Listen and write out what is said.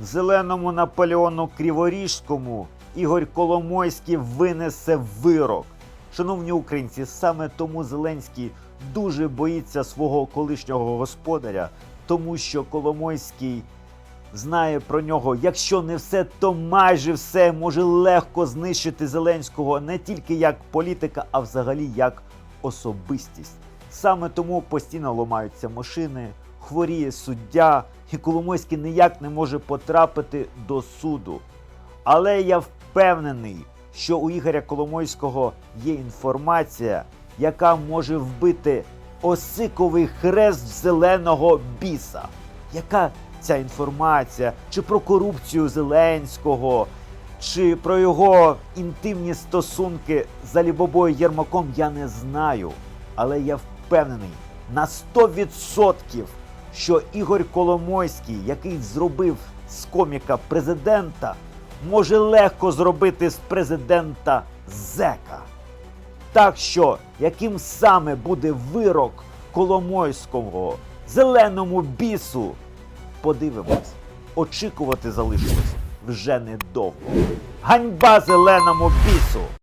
Зеленому Наполеону Криворіжському Ігор Коломойський винесе вирок. Шановні українці, саме тому Зеленський дуже боїться свого колишнього господаря, тому що Коломойський знає про нього, якщо не все, то майже все може легко знищити Зеленського не тільки як політика, а взагалі як особистість. Саме тому постійно ламаються машини, хворіє суддя, і Коломойський ніяк не може потрапити до суду. Але я впевнений, що у Ігоря Коломойського є інформація, яка може вбити осиковий хрест зеленого біса. Яка ця інформація? Чи про корупцію Зеленського, чи про його інтимні стосунки з Алібобою Єрмаком, я не знаю. Але я впевнений на 100%, що Ігор Коломойський, який зробив з коміка президента, може легко зробити з президента зека. Так що, яким саме буде вирок Коломойського зеленому бісу, подивимось. Очікувати залишилось вже недовго. Ганьба зеленому бісу!